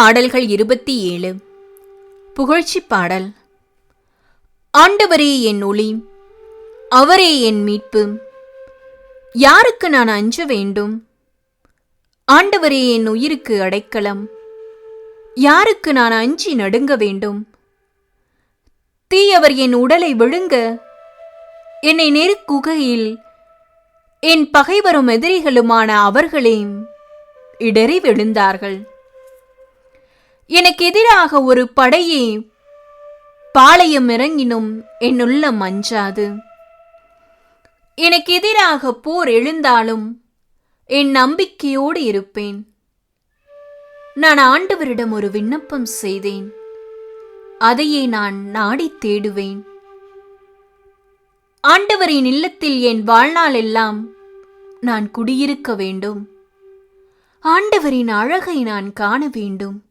பாடல்கள் இருபத்தி ஏழு. புகழ்ச்சி பாடல். ஆண்டவரே என் ஒளி அவரே என் மீட்பு. யாருக்கு நான் அஞ்ச வேண்டும்? ஆண்டவரே என் உயிருக்கு அடைக்கலம். யாருக்கு நான் அஞ்சி நடுங்க வேண்டும்? தீயவர் என் உடலை விழுங்க. என்னை நெருக்குகையில் என் பகைவரும் எதிரிகளுமான அவர்களே இடறி விழுந்தார்கள். எனக்கு எதிராக ஒரு படையே பாளையம் இறங்கினும் என் உள்ளம் அஞ்சாது எனக்கு எதிராக போர் எழுந்தாலும் என் நம்பிக்கையோடு இருப்பேன். நான் ஆண்டவரிடம் ஒரு விண்ணப்பம் செய்தேன். அதையே நான் நாடித் தேடுவேன். ஆண்டவரின் இல்லத்தில் என் வாழ்நாள் எல்லாம் நான் குடியிருக்க வேண்டும். ஆண்டவரின் அழகை நான் காண வேண்டும்.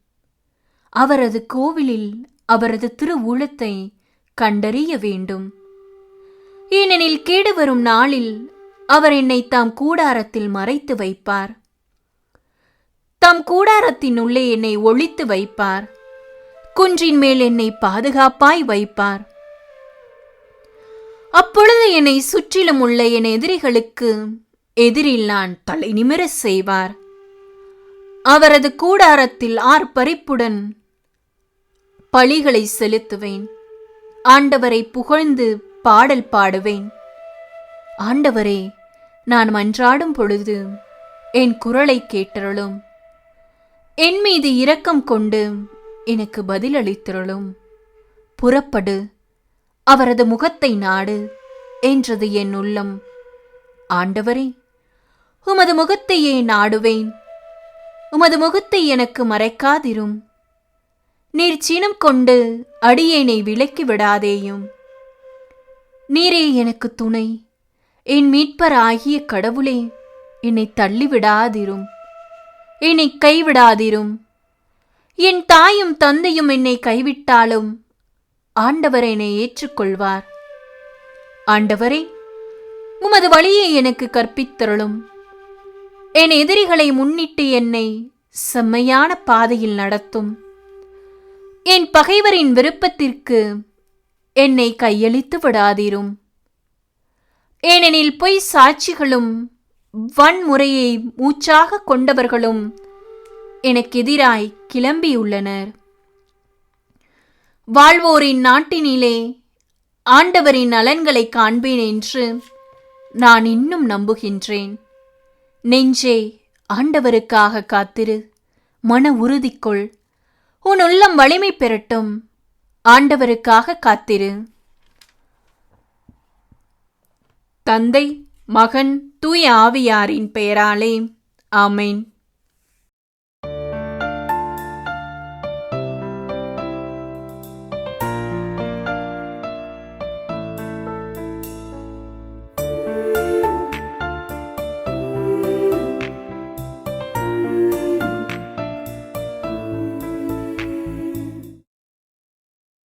அவரது கோவிலில் அவரது திருவுளத்தை கண்டறிய வேண்டும். ஏனெனில் கேடு வரும் நாளில் அவர் என்னை தாம் கூடாரத்தில் மறைத்து வைப்பார். தம் கூடாரத்தின் உள்ளே என்னை ஒளித்து வைப்பார். குன்றின் மேல் என்னை பாதுகாப்பாய் வைப்பார். அப்பொழுது என்னை சுற்றிலும் உள்ள என் எதிரிகளுக்கு எதிரில் நான் தலை நிமிர செய்வார். அவரது கூடாரத்தில் ஆர்ப்பரிப்புடன் பழிகளை செலுத்துவேன். ஆண்டவரை புகழ்ந்து பாடல் பாடுவேன். ஆண்டவரே நான் மன்றாடும் பொழுது என் குரலை கேட்டருளும். என் மீது இரக்கம் கொண்டு எனக்கு பதிலளித்திருளும் புறப்படு அவரது முகத்தை நாடு என்றது என் உள்ளம். ஆண்டவரே உமது முகத்தையே நாடுவேன். உமது முகத்தை எனக்கு மறைக்காதிரும். நீர் சினம் கொண்டு அடியேனை விலக்கி விடாதேயும். நீரே எனக்கு துணை. என் மீட்பர் ஆகிய கடவுளே என்னை தள்ளிவிடாதிரும். என்னை கைவிடாதிரும். என் தாயும் தந்தையும் என்னை கைவிட்டாலும் ஆண்டவர் என்னை ஏற்றுக்கொள்வார். ஆண்டவரே உமது வழியை எனக்கு கற்பித்தருளும். என் எதிரிகளை முன்னிட்டு என்னை செம்மையான பாதையில் நடத்தும். என் பகைவரின் விருப்பத்திற்கு என்னை கையளித்து விடாதீரும். ஏனெனில் பொய் சாட்சிகளும் வன்முறையை மூச்சாக கொண்டவர்களும் எனக்கு எதிராய் கிளம்பியுள்ளனர். வாழ்வோரின் நாட்டினிலே ஆண்டவரின் நலன்களை காண்பேன் என்று நான் இன்னும் நம்புகின்றேன். நெஞ்சே ஆண்டவருக்காக காத்திரு மன உறுதி கொள் உன் உள்ளம் வலிமை பெறட்டும். ஆண்டவருக்காக காத்திரு. தந்தை மகன் தூய ஆவியாரின் பெயராலே. ஆமேன்.